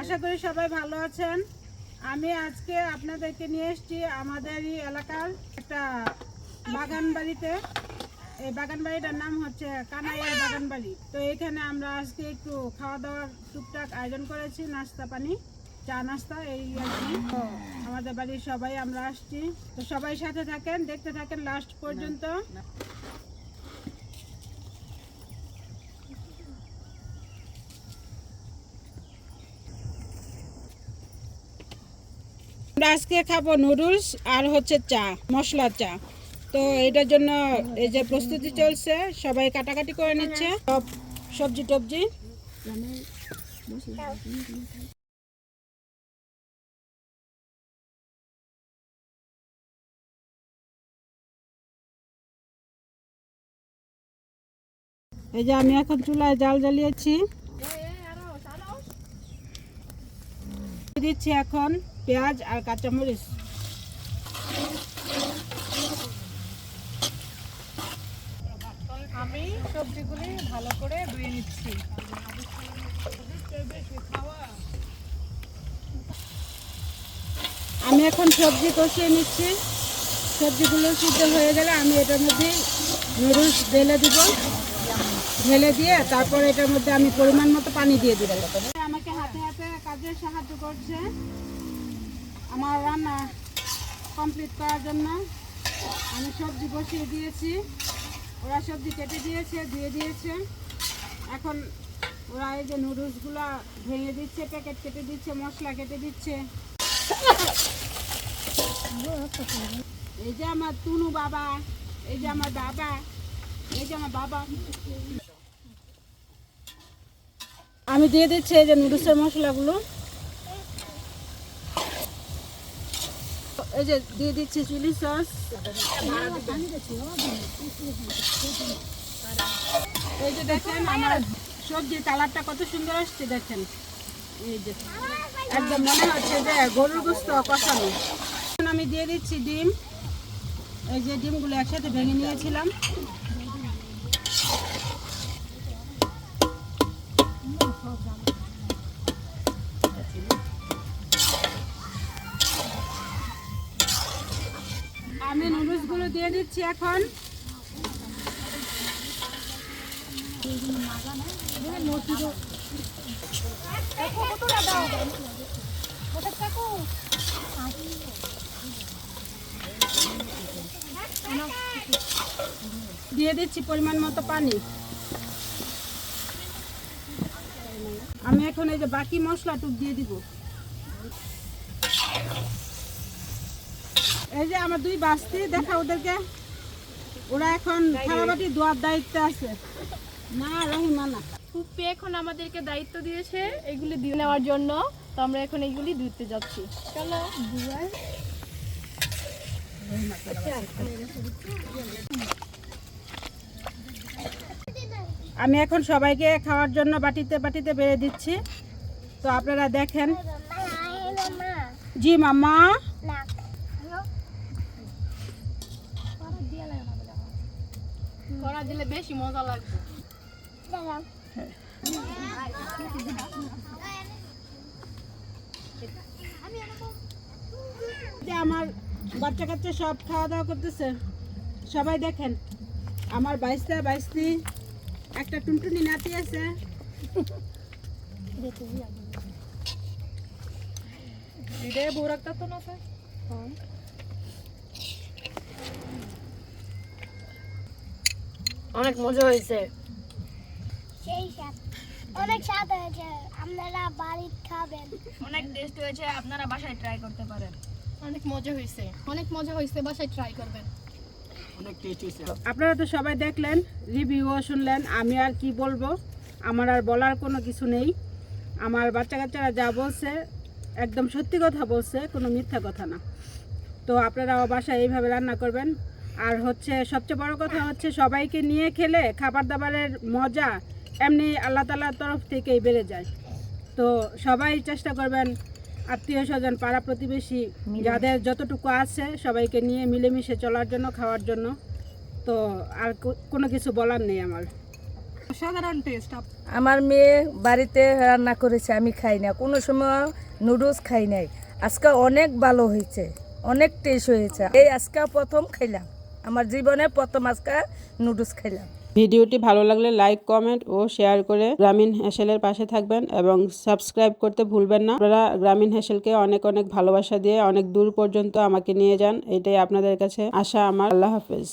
আশা করি সবাই ভালো আছেন। আমি আজকে আপনাদেরকে নিয়ে এসেছি আমাদের এই এলাকার একটা বাগান বাড়িতে এই বাগান বাড়িটার নাম হচ্ছে কানাইয়া বাগান বাড়ি তো এখানে আমরা আজকে একটু খাওয়া দাওয়ার টুকটাক আয়োজন করেছি, নাস্তা পানি, চা নাস্তা, এই আর কি। আমাদের বাড়ির সবাই আমরা আসছি। তো সবাই সাথে থাকেন, দেখতে থাকেন লাস্ট পর্যন্ত। আমরা আজকে খাব নুডলস আর হচ্ছে চা, মশলা চা। তো এটার জন্য এই যে প্রস্তুতি চলছে, সবাই কাটাকাটি করে নিচ্ছে। সব সবজি টবজি। এই যে আমি এখন চুলায় জাল জ্বালিয়েছি। দিচ্ছি এখন পেঁয়াজ আর কাঁচামরিচ। আমি সবজিগুলি ভালো করে ধুয়ে নিচ্ছি। আমি এখন সবজি কষিয়ে নিচ্ছি। সবজিগুলো সিদ্ধ হয়ে গেলে আমি এটার মধ্যে নুডলস ঢেলে দিব। ঢেলে দিয়ে তারপর এটার মধ্যে আমি পরিমাণ মতো পানি দিয়ে দিব আমাকে হাতে হাতে কাজে সাহায্য করছে। আমার রান্না কমপ্লিট করার জন্য আমি সবজি বসিয়ে দিয়েছি। ওরা সবজি কেটে দিয়েছে, দিয়ে দিয়েছে। এখন ওরা এই যে নুডলসগুলো ভেঙে দিচ্ছে প্যাকেট কেটে দিচ্ছে, মশলা কেটে দিচ্ছে। এই যে আমার তুনু বাবা, এই যে আমার বাবা, এই যে আমার বাবা। আমি দিয়ে দিচ্ছি এই যে নুডলসের মশলাগুলো। এই যে দিয়ে দিচ্ছি চিলি সস। এই যে দেখেন আমার সবজির কালারটা কত সুন্দর আসছে, দেখেন। এই যে, একদম মনে হচ্ছে যে গরুর গোস্ত কষানো। আমি দিয়ে দিচ্ছি ডিম। এই যে ডিমগুলো একসাথে ভেঙে নিয়েছিলাম। আমি দিয়ে দিচ্ছি এখন। দিয়ে দিচ্ছি পরিমাণ মতো পানি। আমি এখন এই যে বাকি মশলাটুক দিয়ে দিব। এই যে আমার দুই বাস্তি দেখা ওদেরকে। ওরা এখন থালাবাটি দোয়ার দায়িত্বে আছে। না রহিমা না ফুপি এখন আমাদেরকে দায়িত্ব দিয়েছে এগুলি দিয়ে নেওয়ার জন্য। তো আমরা এখন এগুলি ধুতে যাচ্ছি। চলো আমি এখন সবাইকে খাওয়ার জন্য বাটিতে বাটিতে বেড়ে দিচ্ছি। তো আপনারা দেখেন। জি মামা করা দিলে বেশি মজা লাগবে। যে আমার বাচ্চা কাচ্চা সব খাওয়া দাওয়া করতেছে সবাই দেখেন আমার বাইশটা বাইশটি একটা টুনটুনি নাতি আছে। ভিডিও বউ রাখতে তো না স্যার অনেক মজা হয়েছে। সেই অনেক স্বাদ হয়েছে। আপনারা বাড়িতে খাবেন। অনেক টেস্ট হয়েছে। আপনারা বাসায় ট্রাই করতে পারেন। অনেক মজা হয়েছে। অনেক মজা হয়েছে। বাসায় ট্রাই করবেন। আপনারা তো সবাই দেখলেন রিভিউও শুনলেন। আমি আর কি বলব? আমার আর বলার কোনো কিছু নেই। আমার বাচ্চা কাচ্চারা যা বলছে একদম সত্যি কথা বলছে কোনো মিথ্যা কথা না। তো আপনারা বাসায় এইভাবে রান্না করবেন। আর হচ্ছে সবচেয়ে বড় কথা হচ্ছে সবাইকে নিয়ে খেলে খাবার দাবারের মজা এমনি আল্লাহ তালার তরফ থেকেই বেড়ে যায়। তো সবাই চেষ্টা করবেন আত্মীয় স্বজন পাড়া প্রতিবেশী যাদের যতটুকু আছে সবাইকে নিয়ে মিলেমিশে চলার জন্য খাওয়ার জন্য। তো আর কোনো কিছু বলার নেই আমার। সাধারণ টেস্ট আমার মেয়ে বাড়িতে রান্না করেছে আমি খাই না। কোনো সময় নুডলস খাই নাই। আজকে অনেক ভালো হয়েছে অনেক টেস্ট হয়েছে। এই আজকে প্রথম খাইলাম। আমার জীবনে প্রথম আজকে নুডলস খাইলাম ভিডিওটি ভালো লাগলে লাইক, কমেন্ট ও শেয়ার করে গ্রামীণ হেসেলের পাশে থাকবেন এবং সাবস্ক্রাইব করতে ভুলবেন না। আপনারা গ্রামীণ হেসেলকে অনেক অনেক ভালোবাসা দিয়ে অনেক দূর পর্যন্ত আমাকে নিয়ে যান। এটাই আপনাদের কাছে আশা, আমার। আল্লাহ হাফেজ।